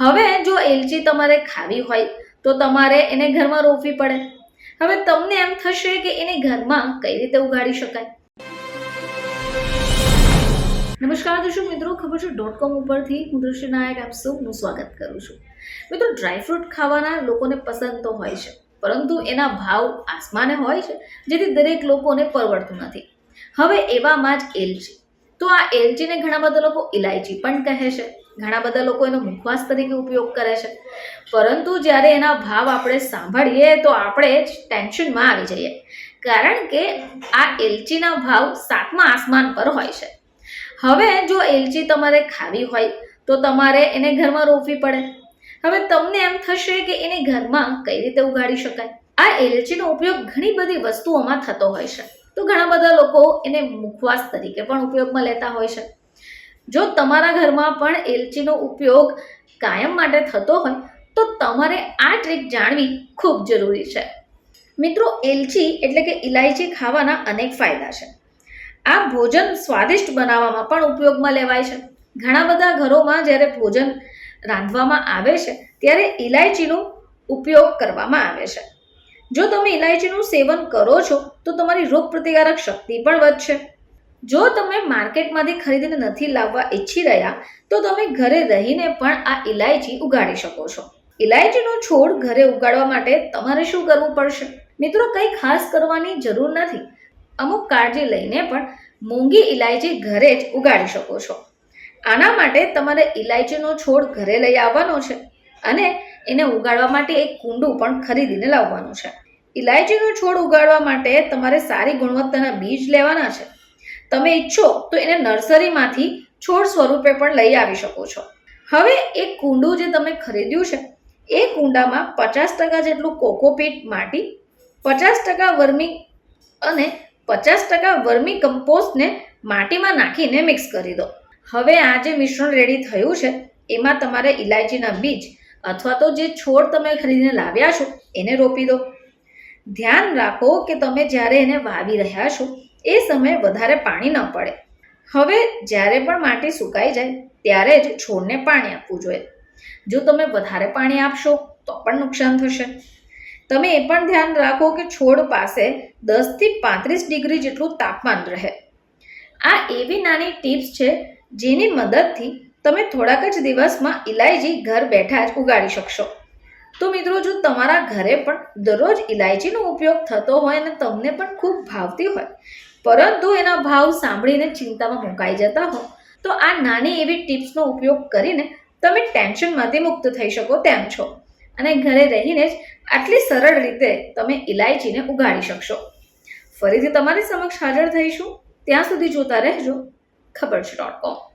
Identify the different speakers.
Speaker 1: હવે જો એલચી તમારે ખાવી હોય, તો તમારે એને ઘરમાં રોપવી પડે. હવે તમને એમ થશે કે એને ઘરમાં કઈ રીતે ઉગાડી શકાય? નમસ્કાર દર્શક મિત્રો, ખબર છે? ડોટ કોમ ઉપરથી હું દૃશ્ય નાયક આપ સૌનું સ્વાગત કરું છું. મિત્રો ડ્રાયફ્રૂટ ખાવાના લોકોને પસંદ તો હોય છે, પરંતુ એના ભાવ આસમાને હોય છે, જેથી દરેક લોકોને પરવડતું નથી. હવે એવામાં જ એલચી. તો આ એલચીને ઘણા બધા લોકો ઇલાયચી પણ કહે છે. ઘણા બધા લોકો એનો મુખવાસ તરીકે ઉપયોગ કરે છે. પરંતુ જ્યારે એના ભાવ આપણે સાંભળીએ તો આપણે ટેન્શનમાં આવી જઈએ. કારણ કે આ એલચીના ભાવ સાતમા આસમાન પર હોય છે. હવે જો એલચી તમારે ખાવી હોય તો તમારે એને ઘરમાં રોપવી પડે. હવે તમને એમ થશે કે એને ઘરમાં કઈ રીતે ઉગાડી શકાય? આ એલચીનો ઉપયોગ ઘણી બધી વસ્તુઓમાં થતો હોય છે. તો ઘણા બધા લોકો એને મુખવાસ તરીકે પણ ઉપયોગમાં લેતા હોય છે. જો તમારા ઘરમાં પણ એલચીનો ઉપયોગ કાયમ માટે થતો હોય, તો તમારે આ ટ્રીક જાણવી ખૂબ જરૂરી છે. મિત્રો, એલચી એટલે કે ઇલાયચી ખાવાના અનેક ફાયદા છે. આ ભોજન સ્વાદિષ્ટ બનાવવામાં પણ ઉપયોગમાં લેવાય છે. ઘણા બધા ઘરોમાં જ્યારે ભોજન રાંધવામાં આવે છે, ત્યારે ઇલાયચીનો ઉપયોગ કરવામાં આવે છે. જો તમે ઇલાયચીનું સેવન કરો છો, તો તમારી રોગપ્રતિકારક શક્તિ પણ વધશે. જો તમે માર્કેટમાંથી ખરીદીને નથી લાવવા ઈચ્છી રહ્યા, તો તમે ઘરે રહીને પણ આ ઇલાયચી ઉગાડી શકો છો. ઇલાયચીનો છોડ ઘરે ઉગાડવા માટે તમારે શું કરવું પડશે? મિત્રો, કંઈ ખાસ કરવાની જરૂર નથી. અમુક કાળજી લઈને પણ મોંઘી ઇલાયચી ઘરે જ ઉગાડી શકો છો. આના માટે તમારે ઇલાયચીનો છોડ ઘરે લઈ આવવાનો છે અને એને ઉગાડવા માટે એક કુંડું પણ ખરીદીને લાવવાનું છે. ઇલાયચીનો છોડ ઉગાડવા માટે તમારે સારી ગુણવત્તાના બીજ લેવાના છે. તમે ઈચ્છો તો એને નર્સરીમાંથી છોડ સ્વરૂપે પણ લઈ આવી શકો છો. હવે એક કુંડું જે તમે ખરીદ્યું છે, એ કુંડામાં પચાસ ટકા જેટલું કોકોપીટ માટી, પચાસ ટકા વર્મી અને પચાસ ટકા વર્મી કમ્પોસ્ટને માટીમાં નાખીને મિક્સ કરી દો. હવે આ જે મિશ્રણ રેડી થયું છે, એમાં તમારે ઇલાયચીના બીજ અથવા તો જે છોડ તમે ખરીદીને લાવ્યા છો, એને રોપી દો. ધ્યાન રાખો કે તમે જ્યારે એને વાવી રહ્યા છો એ સમયે વધારે પાણી ન પડે. હવે જ્યારે પણ માટી સુકાઈ જાય, ત્યારે જ છોડને પાણી આપવું જોઈએ. જો તમે વધારે પાણી આપશો, તો પણ નુકસાન થશે. તમે એ પણ ધ્યાન રાખો કે છોડ પાસે દસથી પાંત્રીસ ડિગ્રી જેટલું તાપમાન રહે. આ એવી નાની ટિપ્સ છે, જેની મદદથી તમે થોડાક જ દિવસમાં ઇલાયચી ઘર બેઠા જ ઉગાડી શકશો. તો મિત્રો, જો તમારા ઘરે પણ દરરોજ ઇલાયચીનો ઉપયોગ થતો હોય અને તમને પણ ખૂબ ભાવતી હોય પરંતુ એના ભાવ સાંભળીને ચિંતામાં મુકાઈ જતા હો. તો આ નાની એવી ટિપ્સનો ઉપયોગ કરીને તમે ટેન્શનમાંથી મુક્ત થઈ શકો તેમ છો. અને ઘરે રહીને જ આટલી સરળ રીતે તમે ઇલાયચીને ઉગાડી શકશો. ફરીથી તમારી સમક્ષ હાજર થઈશું. ત્યાં સુધી જોતા રહેજો. ખબર છે ડોટ કોમ.